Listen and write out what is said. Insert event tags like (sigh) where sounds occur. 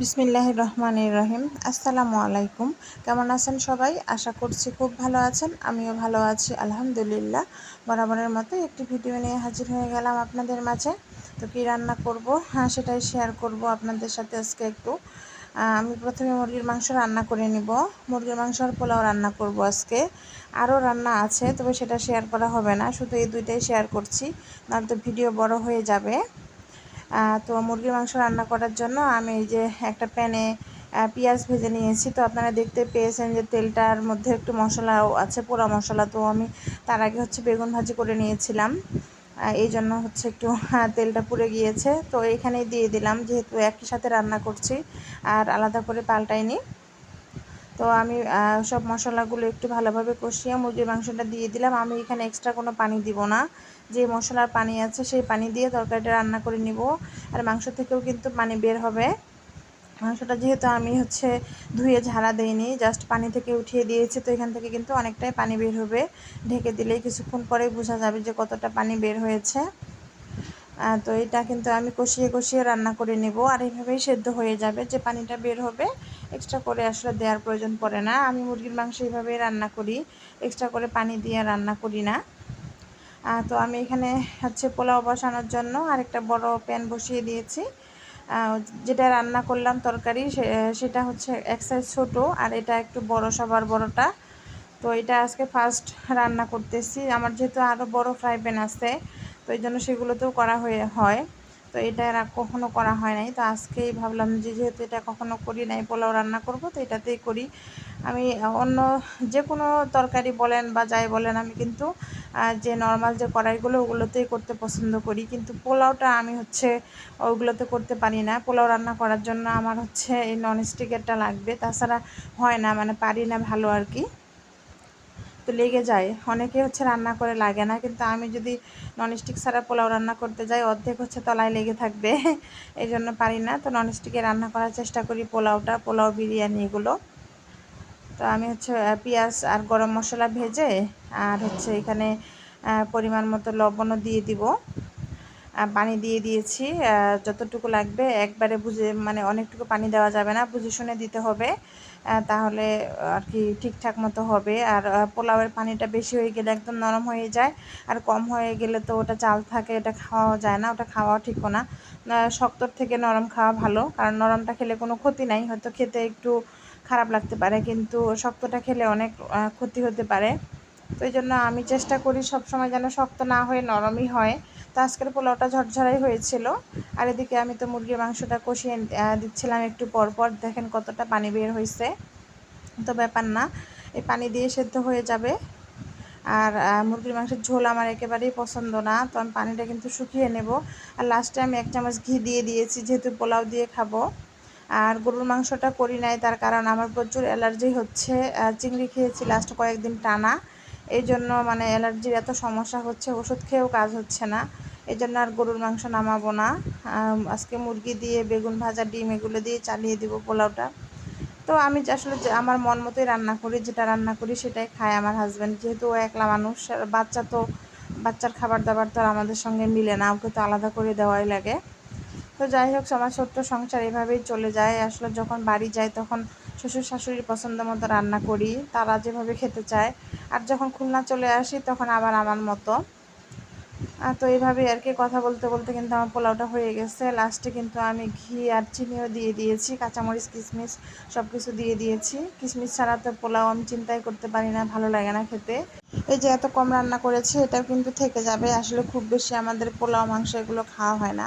বিসমিল্লাহ রহমান রহিম। আসসালামু আলাইকুম। কেমন আছেন সবাই? আশা করছি খুব ভালো আছেন। আমিও ভালো আছি, আলহামদুলিল্লাহ। বরাবরের মতো একটি ভিডিও নিয়ে হাজির হয়ে গেলাম আপনাদের মাঝে। তো কী রান্না করব? হ্যাঁ সেটাই শেয়ার করব আপনাদের সাথে আজকে একটু। আমি প্রথমে মুরগির মাংস রান্না করে নিব। মুরগির মাংস আর পোলাও রান্না করব আজকে। আরও রান্না আছে, তবে সেটা শেয়ার করা হবে না। শুধু এই দুইটাই শেয়ার করছি তো ভিডিও বড় হয়ে যাবে। তো মুরগির মাংস রান্না করার জন্য আমি এই যে একটা প্যানে পেঁয়াজ ভেজে নিয়েছি। তো আপনারা দেখতে পেয়েছেন যে তেলটার মধ্যে একটু মশলাও আছে, পোড়া মশলা। তো আমি তার আগে হচ্ছে বেগুন ভাজি করে নিয়েছিলাম। এই জন্য হচ্ছে একটু তেলটা পুড়ে গিয়েছে। তো এখানেই দিয়ে দিলাম, যেহেতু একই সাথে রান্না করছি, আর আলাদা করে পাল্টাইনি। তো আমি সব মশলাগুলো একটু ভালোভাবে কষিয়ে মুরগির মাংসটা দিয়ে দিলাম। আমি এখানে এক্সট্রা কোনো পানি দিব না। যে মশলার পানি আছে সেই পানি দিয়ে তরকারিটা রান্না করে নিব। আর মাংস থেকেও কিন্তু পানি বের হবে। মাংসটা যেহেতু আমি হচ্ছে ধুয়ে ঝাড়া দেইনি জাস্ট পানি থেকে উঠিয়ে দিয়েছি, তো এখান থেকে কিন্তু অনেকটাই পানি বের হবে। ঢেকে দিলেই কিছুক্ষণ পরেই বোঝা যাবে যে কতটা পানি বের হয়েছে। তো এটা কিন্তু আমি কষিয়ে কষিয়ে রান্না করে নেব। আর এইভাবেই সেদ্ধ হয়ে যাবে যে পানিটা বের হবে। এক্সট্রা করে আসলে দেওয়ার প্রয়োজন পড়ে না। আমি মুরগির মাংস এইভাবেই রান্না করি। এক্সট্রা করে পানি দিয়ে রান্না করি না। তো আমি এখানে হচ্ছে পোলাও বসানোর জন্য আরেকটা বড় প্যান বসিয়ে দিয়েছি। যেটা রান্না করলাম তরকারি সেটা হচ্ছে এক সাইজ ছোটো আর এটা একটু বড় সবার বড়টা। তো এটা আজকে ফার্স্ট রান্না করতেছি। আমার যেহেতু আরও বড় ফ্রাই প্যান আছে, তো এই জন্য সেগুলোতেও করা হয়ে, হয়। তো এটা আর কখনও করা হয় নাই। তো আজকেই ভাবলাম যে যেহেতু এটা কখনো করি নাই, পোলাও রান্না করব, তো এটাতেই করি। আমি অন্য যে কোনো তরকারি বলেন বা যাই বলেন, আমি কিন্তু যে নর্মাল যে কড়াইগুলো, ওগুলোতেই করতে পছন্দ করি। কিন্তু পোলাওটা আমি হচ্ছে ওগুলোতে করতে পারি না। পোলাও রান্না করার জন্য আমার হচ্ছে এই ননস্টিকেরটা লাগবে। তাছাড়া হয় না মানে পারি না ভালো আর কি। তো লেগে যায়। অনেকে হচ্ছে রান্না করে লাগে না, কিন্তু আমি যদি ননস্টিক ছাড়া পোলাও রান্না করতে যাই, অর্ধেক হচ্ছে তলায় লেগে থাকবে। (laughs) এই জন্য পারি না। তো ননস্টিকে রান্না করার চেষ্টা করি পোলাওটা, পোলাও, বিরিয়ানি এগুলো। তো আমি হচ্ছে পেঁয়াজ আর গরম মশলা ভেজে আর হচ্ছে এখানে পরিমাণ মতো লবণও দিয়ে দিব। পানি দিয়ে দিয়েছি। যতটুকু লাগবে একবারে বুঝে মানে অনেকটুকু পানি দেওয়া যাবে না, বুঝে শুনে দিতে হবে। তাহলে আর কি ঠিকঠাক মতো হবে। আর পোলাওয়ের পানিটা বেশি হয়ে গেলে একদম নরম হয়ে যায়। আর কম হয়ে গেলে তো ওটা চাল থাকে, এটা খাওয়া যায় না, ওটা খাওয়া ঠিকও না। শক্তর থেকে নরম খাওয়া ভালো, কারণ নরমটা খেলে কোনো ক্ষতি নাই। হয়তো খেতে একটু খারাপ লাগতে পারে, কিন্তু শক্তটা খেলে অনেক ক্ষতি হতে পারে। তো এই জন্য আমি চেষ্টা করি সবসময় যেন শক্ত না হয়ে, নরমই হয়। তো আজকের পোলাওটা ঝরঝরাই হয়েছিল। আর এদিকে আমি তো মুরগির মাংসটা কষিয়ে দিচ্ছিলাম একটু পর পর দেখেন কতটা পানি বের হয়েছে। তো ব্যাপার না, এই পানি দিয়ে সেদ্ধ হয়ে যাবে। আর মুরগির মাংসের ঝোল আমার একেবারেই পছন্দ না। তো আমি পানিটা কিন্তু শুকিয়ে নেব। আর লাস্টে আমি এক চামচ ঘি দিয়ে দিয়েছি, যেহেতু পোলাও দিয়ে খাব। আর গরুর মাংসটা করি নাই, তার কারণ আমার প্রচুর অ্যালার্জি হচ্ছে। চিংড়ি খেয়েছি লাস্ট কয়েকদিন টানা। এই জন্য মানে অ্যালার্জির এত সমস্যা হচ্ছে, ওষুধ খেয়েও কাজ হচ্ছে না। এই জন্য আর গরুর মাংস নামাবো না। আজকে মুরগি দিয়ে বেগুন ভাজা, ডিম এগুলো দিয়ে চালিয়ে দিব পোলাওটা। তো আমি আসলে আমার মন মতোই রান্না করি, যেটা রান্না করি সেটাই খায় আমার হাজব্যান্ড যেহেতু ও একলা মানুষ বাচ্চা তো, বাচ্চার খাবার দাবার তো আর আমাদের সঙ্গে মিলে না, ওকে তো আলাদা করে দেওয়াই লাগে। তো যাই হোক, আমার ছোট্ট সংসার এভাবেই চলে যায়। আসলে যখন বাড়ি যাই তখন শ্বশুর শাশুড়ির পছন্দ মতো রান্না করি, তারা যেভাবে খেতে চায়। আর যখন খুলনা চলে আসি, তখন আবার আমার মতো। তো এইভাবে আর কি কথা বলতে বলতে কিন্তু আমার পোলাওটা হয়ে গেছে। লাস্টে কিন্তু আমি ঘি আর চিনিও দিয়ে দিয়েছি, কাঁচামরিচ, কিশমিশ সব কিছু দিয়ে দিয়েছি। কিশমিশ ছাড়া তো পোলাও আমি চিন্তাই করতে পারি না, ভালো লাগে না খেতে। এই যে এত কম রান্না করেছি, এটাও কিন্তু থেকে যাবে। আসলে খুব বেশি আমাদের পোলাও, মাংস এগুলো খাওয়া হয় না।